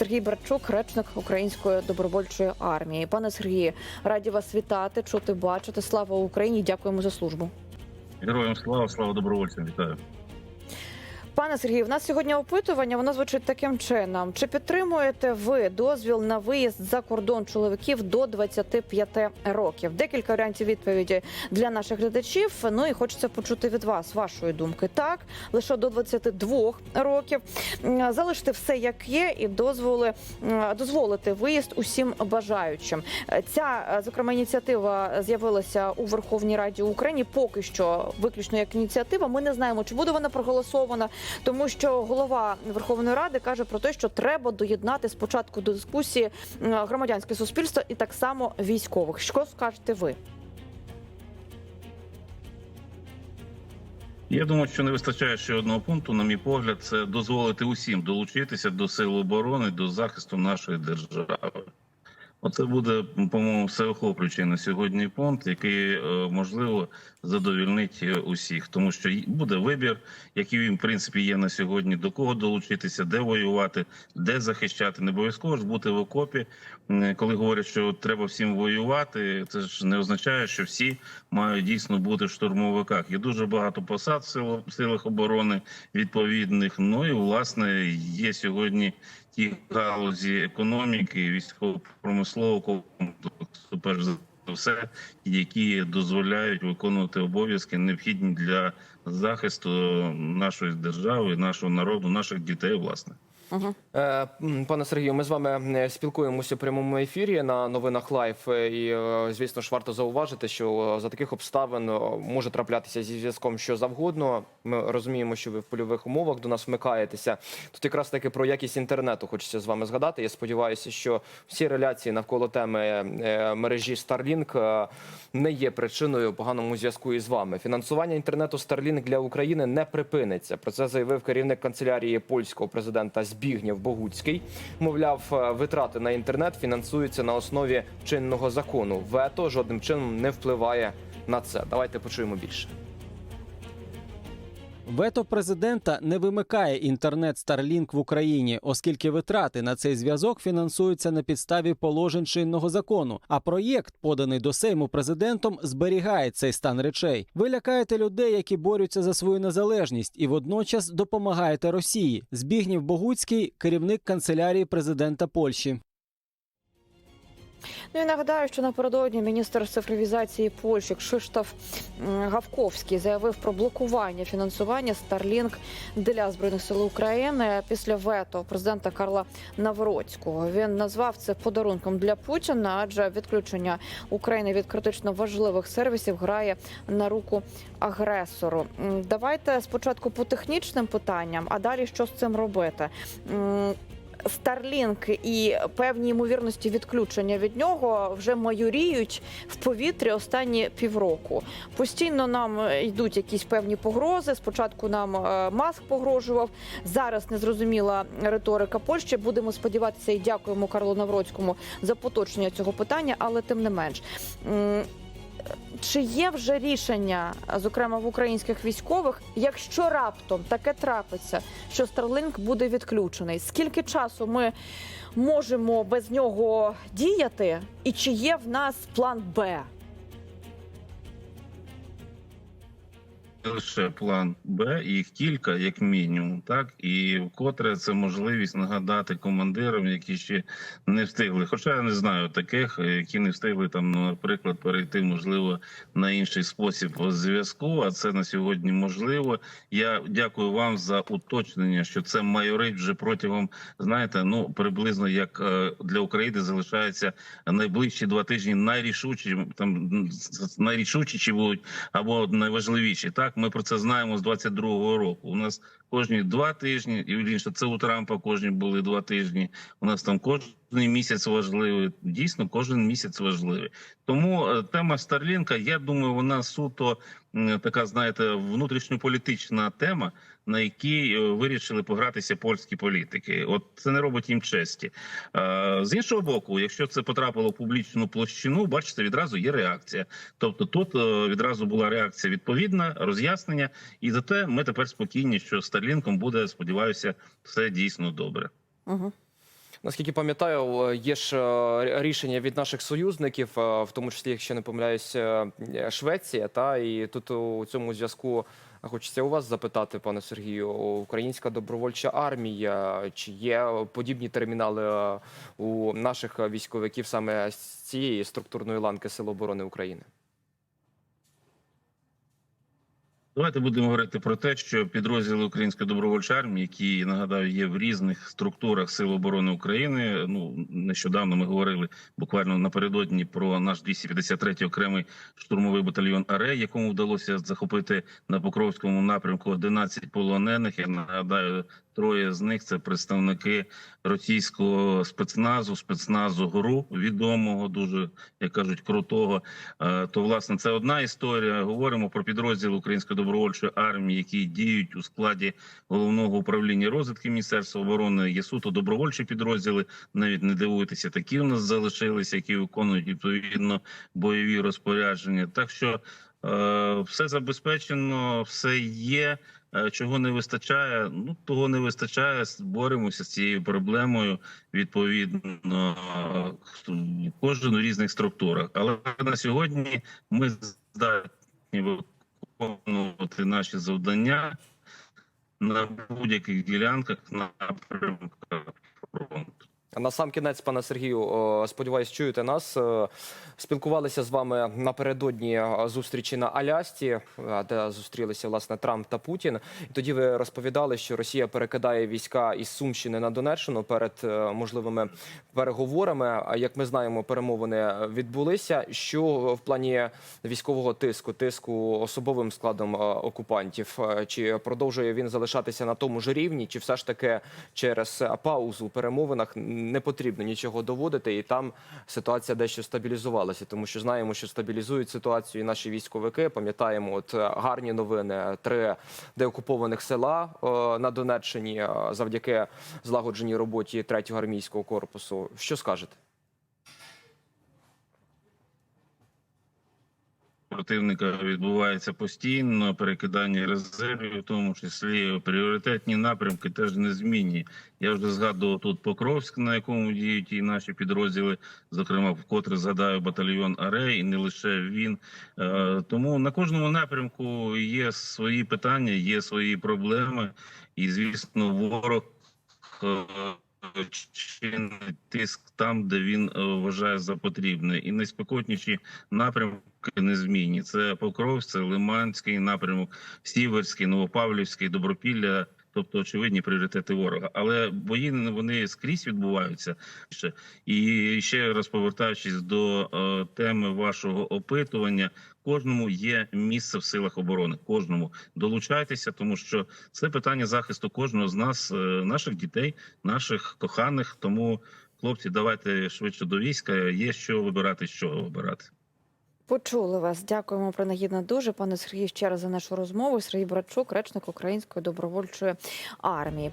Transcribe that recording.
Сергій Барчук, речник Української добровольчої армії. Пане Сергію, раді вас вітати, чути, бачити. Слава Україні! Дякуємо за службу. Героям слава, слава добровольцям, вітаю. Пане Сергію, в нас сьогодні опитування. Воно звучить таким чином: чи підтримуєте ви дозвіл на виїзд за кордон чоловіків до 25 років? Декілька варіантів відповіді для наших глядачів. Ну і хочеться почути від вас вашої думки. Так, лише до 22 років залишити все як є, і дозволи дозволити виїзд усім бажаючим. Ця зокрема ініціатива з'явилася у Верховній Раді України. Поки що виключно як ініціатива. Ми не знаємо, чи буде вона проголосована, тому що голова Верховної Ради каже про те, що треба доєднати спочатку до дискусії громадянське суспільство і так само військових. Що скажете ви? Я думаю, що не вистачає ще одного пункту, на мій погляд, це дозволити усім долучитися до сил оборони, до захисту нашої держави. Оце буде, по-моєму, всеохоплюючий на сьогодні пункт, який е, можливо задовільнить е, усіх, тому що буде вибір, який він, в принципі є на сьогодні, до кого долучитися, де воювати, де захищати. Не обов'язково ж бути в окопі. Коли говорять, що треба всім воювати, це ж не означає, що всі мають дійсно бути в штурмовиках. Є дуже багато посад в силах оборони відповідних. Ну і власне є сьогодні ті галузі економіки, військово-промислового комплексу, перш за все, які дозволяють виконувати обов'язки, необхідні для захисту нашої держави, нашого народу, наших дітей, власне. Е, Пане Сергію, ми з вами е, спілкуємося у прямому ефірі на новинах Лайф. е, І звісно ж варто зауважити, що за таких обставин може траплятися зі зв'язком що завгодно. Ми розуміємо, що ви в польових умовах до нас вмикаєтеся. Тут якраз таки про якість інтернету хочеться з вами згадати. Я сподіваюся, що всі реляції навколо теми мережі Starlink не є причиною поганому зв'язку із вами. Фінансування інтернету Starlink для України не припиниться. Про це заявив керівник канцелярії польського президента Збігнєв Богуцький. Мовляв, е, витрати на інтернет фінансуються на основі чинного закону. Вето жодним чином не впливає на це. Давайте почуємо більше. Вето президента не вимикає інтернет Starlink в Україні, оскільки витрати на цей зв'язок фінансуються на підставі положень чинного закону. А проєкт, поданий до Сейму президентом, зберігає цей стан речей. Ви лякаєте людей, які борються за свою незалежність, і водночас допомагаєте Росії. Збігнів Богуцький, керівник канцелярії президента Польщі. Ну і нагадаю, що напередодні міністр цифровізації Польщі Кшиштоф Гавковський заявив про блокування фінансування Starlink для збройних сил України після вето президента Карла Навроцького. Він назвав це подарунком для Путіна, адже відключення України від критично важливих сервісів грає на руку агресору. Давайте спочатку по технічним питанням, а далі що з цим робити. Starlink і певні ймовірності відключення від нього вже майоріють в повітрі останні півроку. Постійно нам е, йдуть якісь певні погрози. Спочатку нам е, Маск погрожував. Зараз незрозуміла риторика Польщі. Будемо сподіватися і дякуємо Карлу Навроцькому за поточнення цього питання, але тим не менш. Чи є вже рішення, зокрема в українських військових, якщо раптом таке трапиться, що Starlink буде відключений? Скільки часу ми можемо без нього діяти? І чи є в нас план Б? Лише план Б, їх кілька, як мінімум, так і вкотре це можливість нагадати командирам, які ще не встигли. Хоча я не знаю таких, які не встигли там, наприклад, перейти можливо на інший спосіб зв'язку. А це на сьогодні можливо. Я дякую вам за уточнення, що це майорить вже протягом, знаєте, ну приблизно як е, для України залишається найближчі два тижні найрішучі там найрішучіші будуть або найважливіші. Так, ми про це знаємо з 22-го року. У нас кожні два тижні, і інше це у Трампа кожні були два тижні. У нас там кожен місяць важливий. Дійсно, кожен місяць важливий. Тому е, тема Старлінка, я думаю, вона суто така, знаєте, внутрішньополітична тема, на якій е, вирішили погратися польські політики. От це не робить їм честі. Е, З іншого боку, якщо це потрапило в публічну площину, бачите, відразу є реакція. Тобто, тут відразу була реакція відповідна, роз'яснення, і зате ми тепер спокійні, що Старлінком буде, сподіваюся, все дійсно добре. Угу. Наскільки пам'ятаю, е, є ж е, рішення від наших союзників, е, в тому числі, якщо не помиляюсь, Швеція. Та і тут у цьому зв'язку хочеться у вас запитати, пане Сергію, Українська добровольча армія, чи є подібні термінали у наших військовиків саме з цієї структурної ланки Сил оборони України? Давайте будемо говорити про те, що підрозділи Української добровольчої армії, які нагадаю, є в різних структурах Сил оборони України. Ну нещодавно ми говорили буквально напередодні про наш 253-й окремий штурмовий батальйон АРЕ, якому вдалося захопити на Покровському напрямку 11 полонених. Я нагадаю, троє з них це представники російського спецназу, спецназу ГРУ, відомого, дуже як кажуть, крутого. Е, То власне це одна історія. Говоримо про підрозділ Української добровольчої армії, які діють у складі головного управління розвідки Міністерства оборони. Є суто добровольчі підрозділи. Навіть не дивуйтеся, такі в нас залишилися, які виконують відповідно бойові розпорядження. Так що е, все забезпечено, все є. Е, Чого не вистачає? Ну того не вистачає. Боремося з цією проблемою відповідно е, кожен у різних структурах. Але на сьогодні ми здатні виконувати наші завдання на будь-яких ділянках напрямках фронту. На сам кінець, пане Сергію, сподіваюсь, чуєте нас. Е, Спілкувалися з вами напередодні зустрічі на Алясці, е, де зустрілися власне Трамп та Путін. І тоді ви розповідали, що Росія перекидає війська із Сумщини на Донеччину перед е, можливими переговорами. Як ми знаємо, перемовини відбулися. Що в плані військового тиску, тиску особовим складом окупантів? Чи продовжує він залишатися на тому ж рівні, чи все ж таки через паузу у перемовинах не потрібно нічого доводити, і там ситуація дещо стабілізувалася, тому що знаємо, що стабілізують ситуацію і наші військовики. Пам'ятаємо, от е, гарні новини: три деокупованих села о, на Донеччині е, завдяки злагодженій роботі третього армійського корпусу. Що скажете? Противника відбувається постійно, перекидання резервів, в тому числі пріоритетні напрямки теж незмінні. Я вже згадував тут Покровськ, на якому діють і наші підрозділи, зокрема, вкотре згадаю батальйон Арей, і не лише він. Е, Тому на кожному напрямку є свої питання, є свої проблеми, і звісно, ворог. Чинить тиск там, де він е, вважає за потрібне, і найспекотніші напрямки незмінні. Це Покровське, Лиманський напрямок, Сіверський, Новопавлівський, Добропілля. Тобто очевидні пріоритети ворога, але бої вони скрізь відбуваються. І ще раз повертаючись до е, теми вашого опитування, кожному є місце в силах оборони. Кожному долучайтеся, тому що це питання захисту кожного з нас, е, наших дітей, наших коханих. Тому, хлопці, давайте швидше до війська. Є що вибирати, що вибирати. Почули вас. Дякуємо принагідно дуже, пане Сергію, ще раз за нашу розмову. Сергій Братчук, речник Української добровольчої армії.